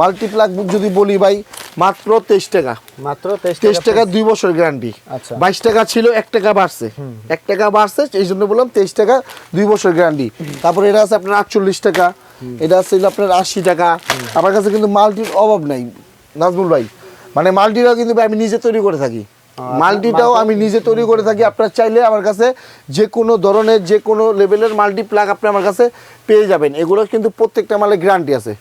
মাল্টিপ্লাক যদি বলি ভাই মাত্র তেইশ টাকা। মাত্র তেইশ তেইশ টাকা দুই বছর গ্যারান্টি আচ্ছা। বাইশ টাকা ছিল এক টাকা বাড়ছে। এক টাকা বাড়ছে এই জন্য বললাম তেইশ টাকা দুই বছর গ্যারান্টি তারপর এটা আছে আপনার আটচল্লিশ টাকা। এটা আছে আপনার আশি টাকা। আমার কাছে কিন্তু মাল্টির অভাব নাই। নাজমুল ভাই মানে মাল্টিটাও কিন্তু আমি নিজে তৈরি করে থাকি। মাল্টিটাও আমি নিজে তৈরি করে থাকি। আপনার চাইলে আমার কাছে যে কোনো ধরনের যে কোনো লেভেলের মাল্টি প্লাগ আপনি আমার কাছে পেয়ে যাবেন। এগুলো কিন্তু প্রত্যেকটা মালের গ্যারান্টি আছে।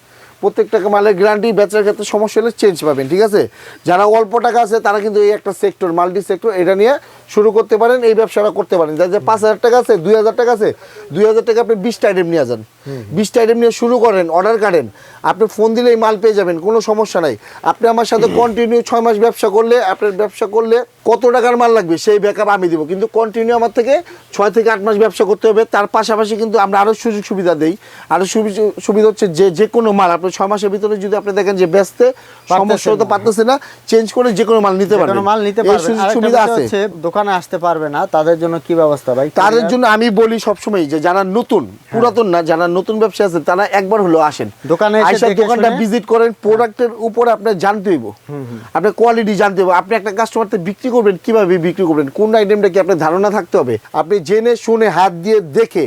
প্রত্যেকটা মালের গ্যারান্টি বেচার ক্ষেত্রে সমস্যা হলে চেঞ্জ পাবেন ঠিক আছে? যারা অল্প টাকা আছে তারা কিন্তু এই একটা সেক্টর মাল্টি সেক্টর এটা নিয়ে শুরু করতে পারেন এই ব্যবসাটা করতে পারেন। যাদের পাঁচ হাজার টাকা আছে দুই হাজার টাকা আছে দুই হাজার টাকা আপনি বিশটা আইটেম নিয়ে যান। বিশটা আইটেম নিয়ে শুরু করেন অর্ডার কাটেন। আপনি ফোন দিলেই মাল পেয়ে যাবেন কোনো সমস্যা নাই। আপনি আমার সাথে কন্টিনিউ ছয় মাস ব্যবসা করলে আপনার ব্যবসা করলে কত টাকার মাল লাগবে সেই ব্যাকআপ আমি দিব। কিন্তু কন্টিনিউ আমার থেকে ছয় থেকে আট মাস ব্যবসা করতে হবে। তার পাশাপাশি কিন্তু আমরা আরও সুযোগ সুবিধা দেই। আরও সুবি- সুবিধা হচ্ছে যে যে কোনো মাল আপনি ছয় মাসের ভিতরে যদি আপনি দেখেন যে ব্যস্তে সমস্যা হতে পারতেছে না চেঞ্জ করে যে কোনো মাল নিতে পারবেন। মাল নিতে পারবেন। সুযোগ সুবিধা আছে। দোকানে আসতে পারবে না তাদের জন্য কি ব্যবস্থা ভাই? তাদের জন্য আমি বলি সবসময় যে যারা নতুন পুরাতন না যারা নতুন ব্যবসা আছে তারা একবার হলো আসেন। দোকানে এসে দোকানটা ভিজিট করেন প্রোডাক্টের উপরে আপনি জানতে হইব। আপনি কোয়ালিটি জানতে হবে আপনি একটা কাস্টমারকে বিক্রি করবেন কীভাবে বিক্রি করবেন কোন আইটেমটা কি আপনার ধারণা থাকতে হবে? আপনি জেনে শুনে হাত দিয়ে দেখে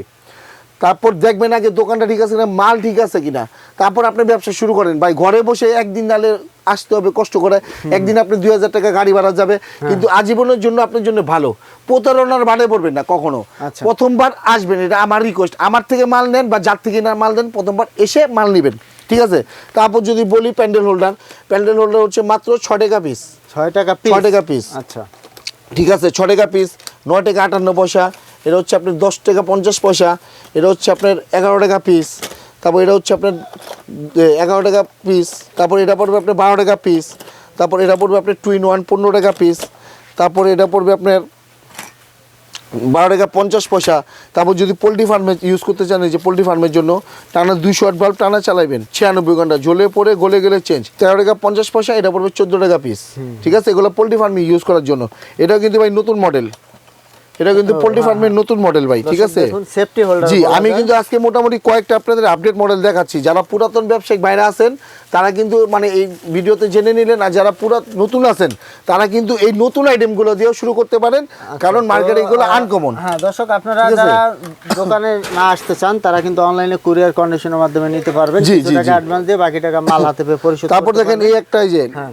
তারপর দেখবেন আগে দোকানটা ঠিক আছে কিনা মাল ঠিক আছে কিনা। তারপর আপনি ব্যবসা শুরু করেন। ভাই ঘরে বসে একদিন নালে আসতে হবে কষ্ট করে। একদিন আপনি দুই হাজার টাকা গাড়ি ভাড়া যাবে। হ্যাঁ। কিন্তু আজীবনের জন্য আপনার জন্য ভালো। প্রতারণার বাড়ে পড়বেন না কখনো। আচ্ছা। প্রথমবার আসবেন এটা আমার রিকোয়েস্ট আমার থেকে মাল নেন বা যার থেকে না মাল দেন প্রথমবার এসে মাল নেবেন। ঠিক আছে? তারপর যদি বলি প্যান্ডেল হোল্ডার প্যান্ডেল হোল্ডার হচ্ছে মাত্র ছ টাকা পিস ছয় টাকা পিস ছয় টাকা পিস আচ্ছা। ঠিক আছে? ছ টাকা পিস নয় টাকা আটান্ন পয়সা। এটা হচ্ছে আপনার দশ টাকা পঞ্চাশ পয়সা এটা হচ্ছে আপনার এগারো টাকা পিস তারপর এটা হচ্ছে আপনার এগারো টাকা পিস তারপর এটা পড়বে আপনার বারো টাকা পিস তারপর এটা পড়বে আপনার টুইন ওয়ান পনেরো টাকা পিস তারপর এটা পড়বে আপনার বারো টাকা পঞ্চাশ পয়সা তারপর যদি পোলট্রি ফার্মে ইউজ করতে চান যে পোলট্রি ফার্মের জন্য টানা দুইশো আট বাল্ব টানা চালাবেন ছিয়ানব্বই ঘণ্টা জ্বলে পড়ে গলে গেলে চেঞ্জ তেরো টাকা পঞ্চাশ পয়সা এটা পড়বে চোদ্দ টাকা পিস ঠিক আছে? এগুলো পোলট্রি ফার্মে ইউজ করার জন্য। এটাও কিন্তু ভাই নতুন মডেল এটা কিন্তু পোলট্রি ফার্মের নতুন মডেল ভাই ঠিক আছে? সেফটি হোল্ডার জি আমি কিন্তু আজকে মোটামুটি কয়েকটা আপনাদের আপডেট মডেল দেখাচ্ছি। যারা পুরাতন ব্যবসায়িক বাইরে আছেন তারা কিন্তু মানে এই ভিডিওতে জেনে নিলেন আর যারা পুরা নতুন আছেন তারা কিন্তু এই নতুন আইটেমগুলো দিয়েও শুরু করতে পারেন কারণ মার্কেটে এগুলো আনকমন হ্যাঁ দর্শক আপনারা যারা দোকানে না আসতে চান তারা কিন্তু অনলাইনে কুরিয়ার কন্ডিশনের মাধ্যমে নিতে পারবেন কিছু টাকা অ্যাডভান্স দিয়ে বাকি টাকা মাল হাতে পেয়ে পরিশোধ তারপর দেখেন এই একটা এই যে হ্যাঁ।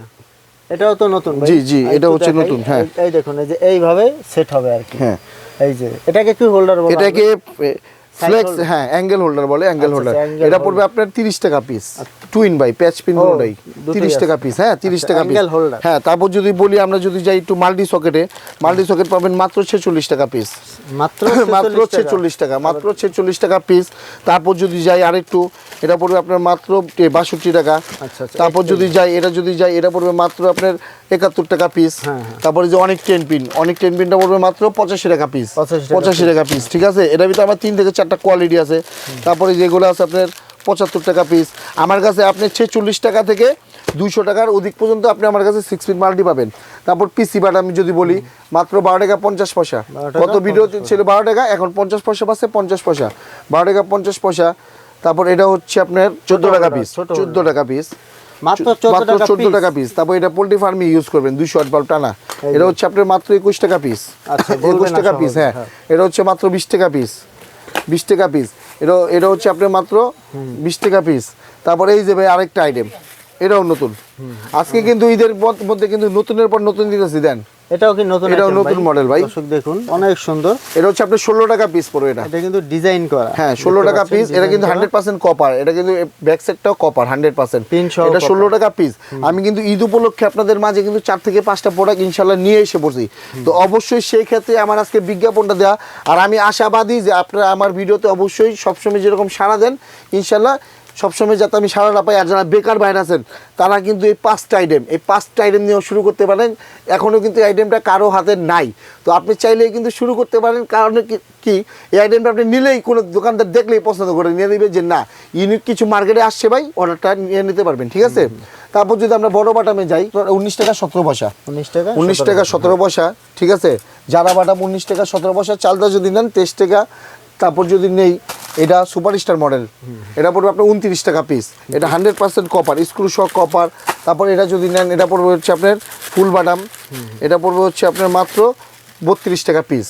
এটাও তো নতুন জি, জি, এটা হচ্ছে নতুন, হ্যাঁ। এই- দেখুন এই যে এইভাবে সেট হবে আর কি। হ্যাঁ। এই যে এটাকে কি হোল্ডার বলা এটাকে ফ্লেক্স হ্যাঁ অ্যাঙ্গেল হোল্ডার বলে অ্যাঙ্গেল হোল্ডার এটা পড়বে আপনার তিরিশ টাকা piece twin by patch pin দুটোই। তিরিশ আছে। টাকা পিস হ্যাঁ তিরিশ আচ্ছা, টাকা পিস angle holder। হ্যাঁ তারপর যদি বলি আমরা যদি যাই একটু মাল্টি সকেটে মাল্টি সকেট পাবেন মাত্র ছেচল্লিশ টাকা পিস মাত্র মাত্র 46 ছেচল্লিশ টাকা মাত্র ছেচল্লিশ টাকা পিস তারপর যদি যাই আরেকটু এটা পড়বে আপনার মাত্র বাষট্টি টাকা। আচ্ছা, আচ্ছা, তারপর যদি যাই এটা যদি যাই এটা পড়বে মাত্র আপনার একাত্তর টাকা পিস হ্যাঁ, হ্যাঁ। তারপরে যে অনেক টেন পিন অনেক টেন পিনটা পড়বে মাত্র পঁচাশি টাকা পিস পঁচাশি টাকা পিস ঠিক আছে? এটার ভিতরে আমার তিন থেকে চারটা কোয়ালিটি আছে। তারপরে যেগুলো আছে আপনার পঁচাত্তর টাকা পিস আমার কাছে আপনি ছেচল্লিশ টাকা থেকে দুশো টাকার অধিক পর্যন্ত আপনি আমার কাছে সিক্স ফিট মাল্টি পাবেন। তারপর পিসি বাট আমি যদি বলি মাত্র বারো টাকা পঞ্চাশ পয়সা। 12 কত ভিডিও ছিল বারো টাকা এখন পঞ্চাশ পয়সা পাচ্ছে পঞ্চাশ পয়সা। বারো টাকা পঞ্চাশ পয়সা। তারপর এটা হচ্ছে আপনার চোদ্দ টাকা পিস চোদ্দ টাকা পিস মাত্র 14 মাত্র টাকা চোদ্দ টাকা পিস তারপর এটা পোল্ট্রি ফার্মে ইউজ করবেন দুইশো আট বাল্ব টানা। এটা হচ্ছে আপনার মাত্র একুশ টাকা পিস আচ্ছা, একুশ টাকা পিস হ্যাঁ। হ্যাঁ। এটা হচ্ছে মাত্র বিশ টাকা পিস বিশ টাকা পিস এটা এটা হচ্ছে আপনার মাত্র বিশ টাকা পিস তারপরে এই যে ভাই আরেকটা আইটেম এটাও নতুন। আজকে কিন্তু ঈদের মধ্যে কিন্তু নতুনের পর নতুন দিতেছি দেন। এটাও কি নতুন এটাও নতুন model ভাই। দর্শক দেখুন অনেক সুন্দর। এটা হচ্ছে আপনার ষোলো টাকা পিস পড়বে এটা। এটা কিন্তু ডিজাইন করা। হ্যাঁ ষোলো দেখতে টাকা পিস এটা কিন্তু করা। হান্ড্রেড পার্সেন্ট কপার এটা কিন্তু ব্যাক সাইডটাও কপার হান্ড্রেড পার্সেন্ট Pin সহ এটা copper। ষোলো টাকা পিস আমি কিন্তু ঈদ উপলক্ষে আপনাদের মাঝে কিন্তু চার থেকে পাঁচটা প্রোডাক্ট ইনশাল্লাহ নিয়ে এসে পড়ছি। তো অবশ্যই সেই ক্ষেত্রে আমার আজকে বিজ্ঞাপনটা দেওয়া আর আমি আশাবাদী যে আপনারা আমার ভিডিওতে অবশ্যই সবসময় যেরকম সাড়া দেন ইনশাল্লাহ সবসময় যাতে আমি সাড়া না পাই আর যারা বেকার বাইরে আছেন তারা কিন্তু এই পাঁচটা আইটেম এই পাঁচটা আইটেম নিয়েও শুরু করতে পারেন। এখনও কিন্তু এই আইটেমটা কারও হাতে নাই। তো আপনি চাইলেই কিন্তু শুরু করতে পারেন। কারণ কি- কি এই আইটেমটা আপনি নিলেই কোনো দোকানদার দেখলেই পছন্দ করে নিয়ে নেবে যে না ইউনিক কিছু মার্কেটে আসছে ভাই অর্ডারটা নিয়ে নিতে পারবেন ঠিক আছে? তারপর যদি আমরা বড় বাটামে যাই উনিশ টাকা সতেরো পয়সা। উনিশ টাকা উনিশ টাকা সতেরো পয়সা। ঠিক আছে? যারা বাটাম উনিশ টাকা সতেরো পয়সা চালটা যদি নেন তেইশ টাকা। তারপর যদি নেই এটা সুপার স্টার মডেল। এটা পড়বে আপনার উনত্রিশ টাকা পিস এটা হান্ড্রেড পার্সেন্ট কপার স্ক্রু সহ কপার তারপর এটা যদি নেন এটা পড়বে হচ্ছে আপনার ফুল বাটাম এটা পড়বে হচ্ছে আপনার মাত্র বত্রিশ টাকা পিস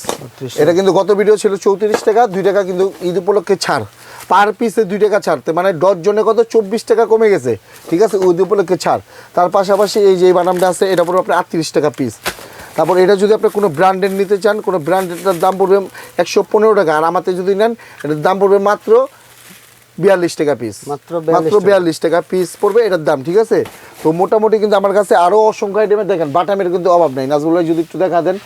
এটা কিন্তু গত ভিডিও ছিল চৌত্রিশ টাকা দুই টাকা কিন্তু ঈদ উপলক্ষে ছাড়। পার পিসে দুই টাকা ছাড়তে মানে জনে কত? চব্বিশ টাকা কমে গেছে। ঠিক আছে? ঈদ উপলক্ষে ছাড়। তার পাশাপাশি এই যে এই বানামটা আছে এটা পড়বে আপনার আটত্রিশ টাকা পিস তারপর এটা যদি আপনি কোনো ব্র্যান্ডের নিতে চান কোনো ব্র্যান্ডেরটার দাম পড়বে একশো পনেরো টাকা। আর আমাতে যদি নেন এটার দাম পড়বে মাত্র বিয়াল্লিশ টাকা পিস মাত্র মাত্র বিয়াল্লিশ টাকা। পিস পড়বে এটার দাম ঠিক আছে? তো মোটামুটি কিন্তু আমার কাছে আরও অসংখ্য আইটেমের দেখেন বাটামের কিন্তু অভাব নেই। নাজবুল্লাহ যদি একটু দেখা দেন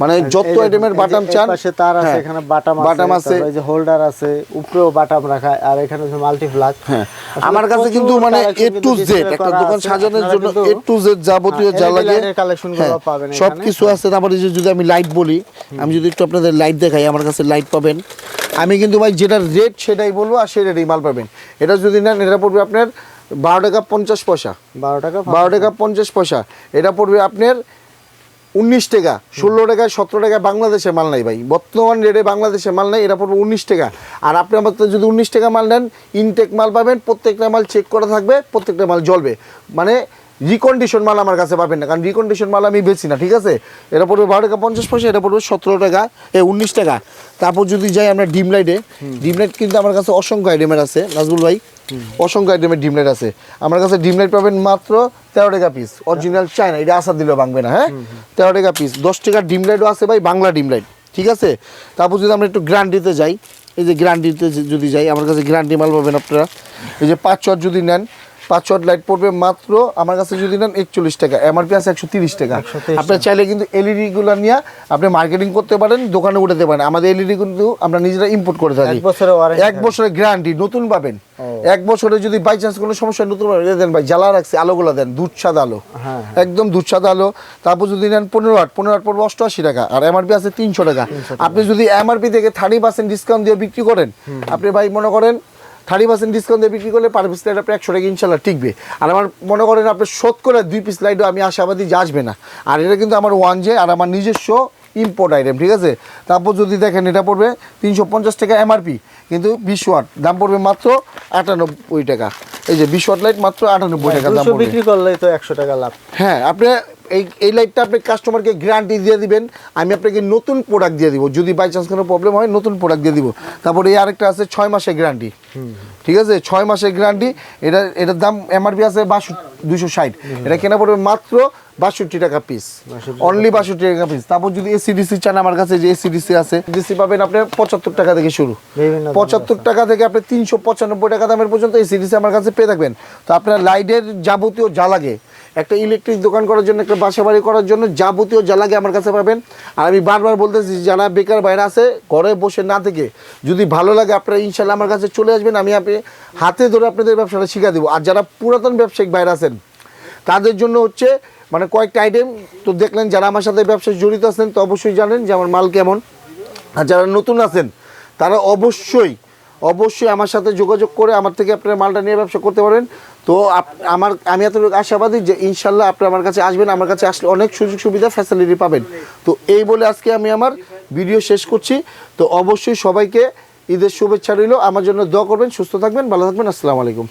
মানে যত আইটেমের বাটাম চান পাশে তার আছে হ্যাঁ, এখানে বাটাম আছে বাটাম আছে। এই যে হোল্ডার আছে উপরেও বাটাম রাখা আর এখানে আছে মাল্টি ফ্লাগ হ্যাঁ আমার কাছে কিন্তু মানে এ টু জেড একটা দোকান সাজানোর জন্য এ টু জেড যাবতীয় যা লাগে লাইটের collection গুলো হ্যাঁ, পাবেন সব কিছু আছে। তারপরে যে যদি আমি লাইট বলি আমি যদি একটু আপনাদের লাইট দেখাই আমার কাছে লাইট পাবেন। আমি কিন্তু ভাই যেটা রেট সেটাই বলব আর সেই রেটেই মাল পাবেন। এটা যদি নেন এটা পড়বে আপনার বারো টাকা পঞ্চাশ পয়সা। বারো টাকা বারো টাকা পঞ্চাশ পয়সা। এটা পড়বে আপনার উনিশ টাকা, ষোলো টাকায় সতেরো টাকা বাংলাদেশে মাল নাই ভাই। বর্তমান রেটে বাংলাদেশে মাল নাই, এটা পড়বে উনিশ টাকা। আর আপনি আমার যদি উনিশ টাকা মাল নেন ইনটেক মাল পাবেন, প্রত্যেকটা মাল চেক করা থাকবে, প্রত্যেকটা মাল জ্বলবে। মানে রিকন্ডিশন মাল আমার কাছে পাবেন না। কারণ রিকন্ডিশন মাল আমি বেচি না, ঠিক আছে? এটা পড়বে বারো টাকা পঞ্চাশ পয়সা, এটা পড়বে সতেরো টাকা, এ উনিশ টাকা। তারপর যদি যাই আমরা ডিম লাইটে ডিম লাইট কিন্তু আমার কাছে অসংখ্য আইটেমের আছে নাজবুল ভাই। অসংখ্য আইটেমের ডিম লাইট আছে। আমার কাছে ডিম লাইট পাবেন মাত্র তেরো টাকা পিস অরিজিনাল চায়না এটা আসার দিলেও ভাঙবে না হ্যাঁ? তেরো টাকা পিস দশ টাকার ডিম লাইটও আছে ভাই, বাংলা ডিম লাইট ঠিক আছে? তারপর যদি আমরা একটু গ্রান্ডিতে যাই, এই যে গ্রান্ডিতে যদি যাই, আমার কাছে গ্রান্ডি মাল পাবেন আপনারা। এই যে পাঁচ চট যদি নেন পাঁচ চট লাইট পড়বে মাত্র আমার কাছে যদি নেন একচল্লিশ টাকা এমআরপি আছে একশো তিরিশ টাকা। 130 আপনার চাইলে কিন্তু এলইডি গুলো নিয়ে আপনি মার্কেটিং করতে পারেন দোকানে উঠাতে পারেন। আমাদের এলইডি কিন্তু আমরা নিজেরা ইম্পোর্ট করে থাকি। এক বছরের গ্যারান্টি নতুন পাবেন। এক বছরে যদি বাই চান্স কোনো সমস্যা নতুন দেন ভাই জ্বালা রাখছে আলোগুলো দেন দুধ সাদা আলো। হ্যাঁ, একদম দুধ সাদা আলো। তারপর যদি নেন পনেরো আট পনেরো আট পড়বে অষ্টআশি টাকা। আর এমআরপি আছে তিনশো টাকা। আপনি যদি এমআরপি থেকে থার্টি পার্সেন্ট ডিসকাউন্ট দিয়ে বিক্রি করেন আপনি ভাই মনে করেন থার্টি পার্সেন্ট ডিসকাউন্ট দিয়ে বিক্রি করলে পার পিস লাইট আপনি একশো টাকা ইনশাল্লাহ টিকবে। আর আমার মনে করেন আপনি শোধ করে দুই পিস লাইটও আমি আশাবাদী যে আসবে না। আর এটা কিন্তু আমার ওয়ান জে আর আমার নিজস্ব ইম্পোর্ট আইটেম ঠিক আছে? তারপর যদি দেখেন এটা পড়বে তিনশো পঞ্চাশ টাকা এমআরপি কিন্তু বিশ ওয়াট দাম পড়বে মাত্র আটানব্বই টাকা। এই যে বিশ ওয়াট লাইট মাত্র আটানব্বই টাকা দাম বিক্রি করলে তো একশো টাকা লাভ। হ্যাঁ আপনি এই এই লাইটটা আপনি কাস্টমারকে গ্যারান্টি দিয়ে দিবেন আমি আপনাকে নতুন প্রোডাক্ট দিয়ে দিব। যদি বাই চান্স কোনো প্রবলেম হয় নতুন প্রোডাক্ট দিয়ে দিব। তারপরে এই আরেকটা আছে ছয় মাসের গ্যারান্টি ঠিক আছে? ছয় মাসের গ্যারান্টি এটা এটার দাম এমআরপি আছে বাষট্টি দুশো ষাট। এটা কেনা পড়বে মাত্র বাষট্টি টাকা পিস অনলি বাষট্টি টাকা পিস তারপর যদি এসিডিসি চান আমার কাছে যে এসিডিসি আছে ডিসি পাবেন আপনি পঁচাত্তর টাকা থেকে শুরু। পঁচাত্তর টাকা থেকে আপনি তিনশো পঁচানব্বই টাকা দামের পর্যন্ত সিরিজ আমার কাছে পেয়ে থাকবেন। তো আপনার লাইটের যাবতীয় যা লাগে একটা ইলেকট্রিক দোকান করার জন্য, একটা বাসা বাড়ি করার জন্য যাবতীয় যা লাগে আমার কাছে পাবেন। আর আমি বারবার বলতেছি, যারা বেকার বাইরে আছে, ঘরে বসে না থেকে যদি ভালো লাগে, আপনারা ইনশাল্লাহ আমার কাছে চলে আসবেন, আমি আপনি হাতে ধরে আপনাদের ব্যবসাটা শিখা দেবো। আর যারা পুরাতন ব্যবসায়িক বাইরে আছেন, তাদের জন্য হচ্ছে মানে কয়েকটা আইটেম তো দেখলেন, যারা আমার সাথে ব্যবসায় জড়িত আছেন, তো অবশ্যই জানেন যে আমার মাল কেমন। আর যারা নতুন আছেন, তারা অবশ্যই অবশ্যই আমার সাথে যোগাযোগ করে আমার থেকে আপনারা মালটা নিয়ে ব্যবসা করতে পারেন। তো আমার আমি এতটুকু আশাবাদী যে ইনশাল্লাহ আপনি আমার কাছে আসবেন, আমার কাছে আসলে অনেক সুযোগ সুবিধা ফ্যাসিলিটি পাবেন। তো এই বলে আজকে আমি আমার ভিডিও শেষ করছি। তো অবশ্যই সবাইকে ঈদের শুভেচ্ছা রইল। আমার জন্য দোয়া করবেন, সুস্থ থাকবেন, ভালো থাকবেন। আসসালামু আলাইকুম।